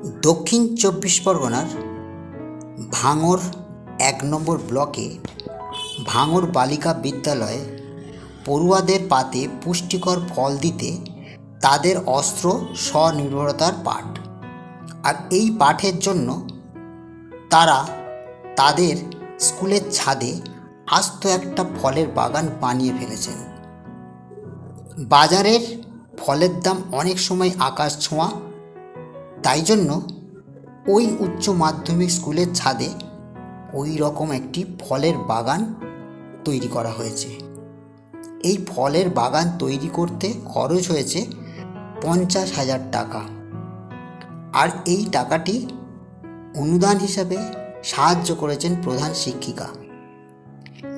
দক্ষিণ চব্বিশ পরগনার ভাঙর এক নম্বর ব্লকে ভাঙর বালিকা বিদ্যালয়ে পড়ুয়াদের পাতে পুষ্টিকর ফল দিতে তাদের অস্ত্র স্বনির্ভরতার পাঠ। আর এই পাঠের জন্য তারা তাদের স্কুলের ছাদে আস্ত একটা ফলের বাগান বানিয়ে ফেলেছেন। বাজারের ফলের দাম অনেক সময় আকাশ ছোঁয়া তাই জন্য ওই উচ্চ মাধ্যমিক স্কুলের ছাদে ওই রকম একটি ফলের বাগান তৈরি করা হয়েছে। এই ফলের বাগান তৈরি করতে খরচ হয়েছে পঞ্চাশ হাজার টাকা। আর এই টাকাটি অনুদান হিসাবে সাহায্য করেছেন প্রধান শিক্ষিকা।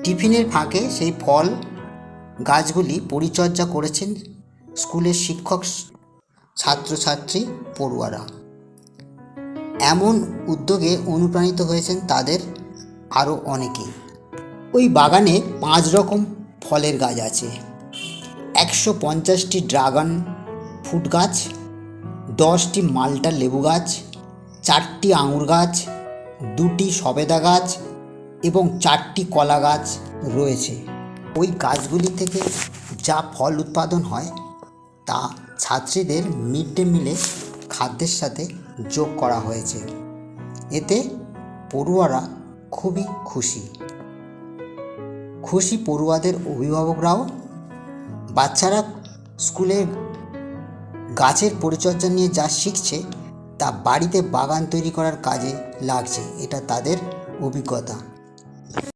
টিফিনের ফাঁকে সেই ফল গাছগুলি পরিচর্যা করেছেন স্কুলের শিক্ষক, ছাত্রছাত্রী পড়ুয়ারা। এমন উদ্যোগে অনুপ্রাণিত হয়েছেন তাদের আরও অনেকেই। ওই বাগানে পাঁচ রকম ফলের গাছ আছে। একশো পঞ্চাশটি ড্রাগন ফ্রুট গাছ, দশটি মাল্টা লেবু গাছ, চারটি আঙুর গাছ, দুটি সবেদা গাছ এবং চারটি কলা গাছ রয়েছে। ওই গাছগুলি থেকে যা ফল উৎপাদন হয় তা ছাত্রীদের মিড ডে মিলে খাদ্যের সাথে যোগ করা হয়েছে। এতে পড়ুয়ারা খুবই খুশি। খুশি পড়ুয়াদের অভিভাবকরাও বাচ্চারা স্কুলে গাছের পরিচর্যা নিয়ে যা শিখছে, তা বাড়িতে বাগান তৈরি করার কাজে লাগছে। এটা তাদের অভিজ্ঞতা।